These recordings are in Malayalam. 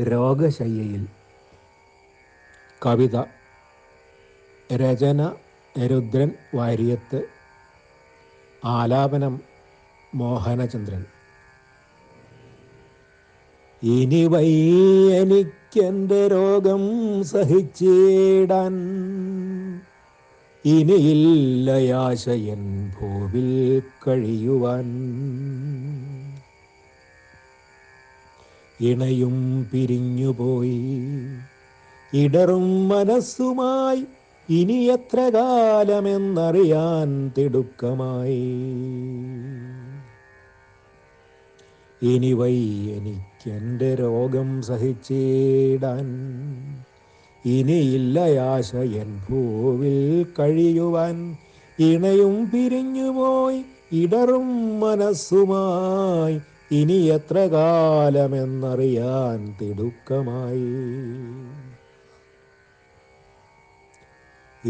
രോഗശയ്യയിൽ. കവിത. രചന. രുദ്രൻ വാര്യത്ത്. ആലാപനം. മോഹനചന്ദ്രൻ. ഇനി വൈ എനിക്കെന്റെ രോഗം സഹിച്ചിടാൻ ഇനിയില്ലയാശയൻ ഭൂവിൽ കഴിയുവാൻ. ഇണയും പിരിഞ്ഞുപോയി ഇടറും മനസ്സുമായി ഇനി എത്ര കാലമെന്നറിയാൻ തിടുക്കമായി. ഇനി വൈ എനിക്കെന്റെ രോഗം സഹിച്ചിടാൻ ഇനിയില്ല ആശയൻ ഭൂവിൽ കഴിയുവാൻ. ഇണയും പിരിഞ്ഞുപോയി ഇടറും മനസ്സുമായി ഇനി എത്ര കാലമെന്നറിയാൻ തിടുക്കമായി.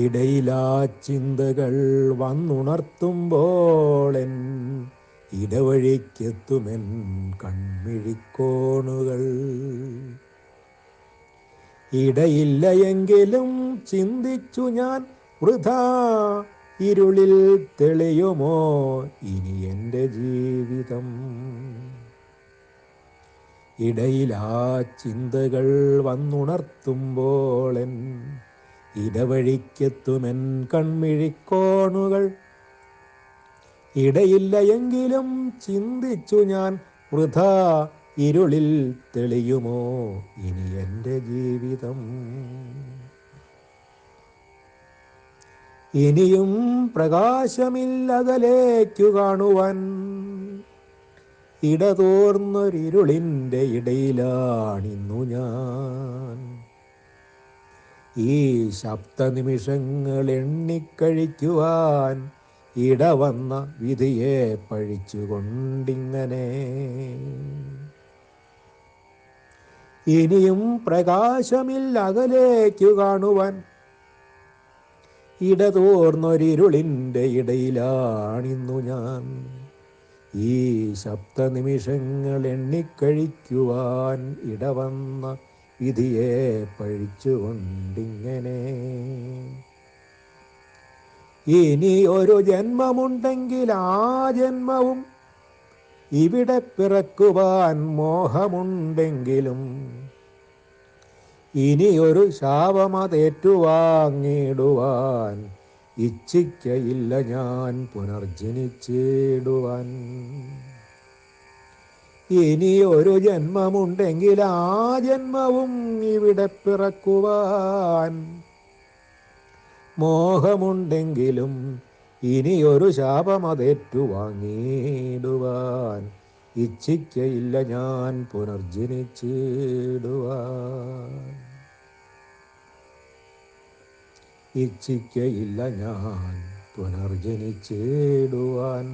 ഇടയിലാ ചിന്തകൾ വന്നുണർത്തുമ്പോളെൻ ഇടവഴിക്കെത്തുമെൻ കൺമിഴിക്കോണുകൾ. ഇടയില്ല എങ്കിലും ചിന്തിച്ചു ഞാൻ വൃഥാ ഇരുളിൽ തെളിയുമോ ഇനി എന്റെ ജീവിതം? ഇടയിലാ ചിന്തകൾ വന്നുണർത്തുമ്പോളെൻ ഇടവഴിക്കെത്തുമെൻ കൺമിഴിക്കോണുകൾ. ഇടയില്ല എങ്കിലും ചിന്തിച്ചു ഞാൻ വൃഥാ ഇരുളിൽ തെളിയുമോ ഇനി എന്റെ ജീവിതം? ഇനിയും പ്രകാശമില്ലകലേക്കു കാണുവാൻ. ഇടതോർന്നൊരിരുളിന്റെ ഇടയിലാണിന്നു ഞാൻ. ഈ ശബ്ദനിമിഷങ്ങൾ എണ്ണിക്കഴിക്കുവാൻ ഇടവന്ന വിധിയെ പഴിച്ചുകൊണ്ടിങ്ങനെ. ഇനിയും പ്രകാശമില്ലകലേക്കു കാണുവാൻ ഇടതോർന്നൊരിരുളിന്റെ ഇടയിലാണിന്നു ഞാൻ. ഈ ശബ്ദനിമിഷങ്ങൾ എണ്ണിക്കഴിക്കുവാൻ ഇടവന്ന വിധിയെ പഴിച്ചുകൊണ്ടിങ്ങനെ. ഇനി ഒരു ജന്മമുണ്ടെങ്കിൽ ആ ജന്മവും ഇവിടെ പിറക്കുവാൻ മോഹമുണ്ടെങ്കിലും ഇനി ഒരു ശാപമതേറ്റുവാങ്ങിടുവാൻ ഇച്ഛിക്കയില്ല ഞാൻ പുനർജനിച്ചിടുവാൻ. ഇനി ഒരു ജന്മമുണ്ടെങ്കിൽ ആ ജന്മവും ഇവിടെ പിറക്കുവാൻ മോഹമുണ്ടെങ്കിലും ഇനിയൊരു ശാപമതേറ്റുവാങ്ങിടുവാൻ ഇച്ഛിക്കയില്ല ഞാൻ പുനർജനിച്ചിടുവാൻ. ഇച്ഛിക്കയില്ല ഞാൻ പുനർജനിച്ചിടുവാൻ.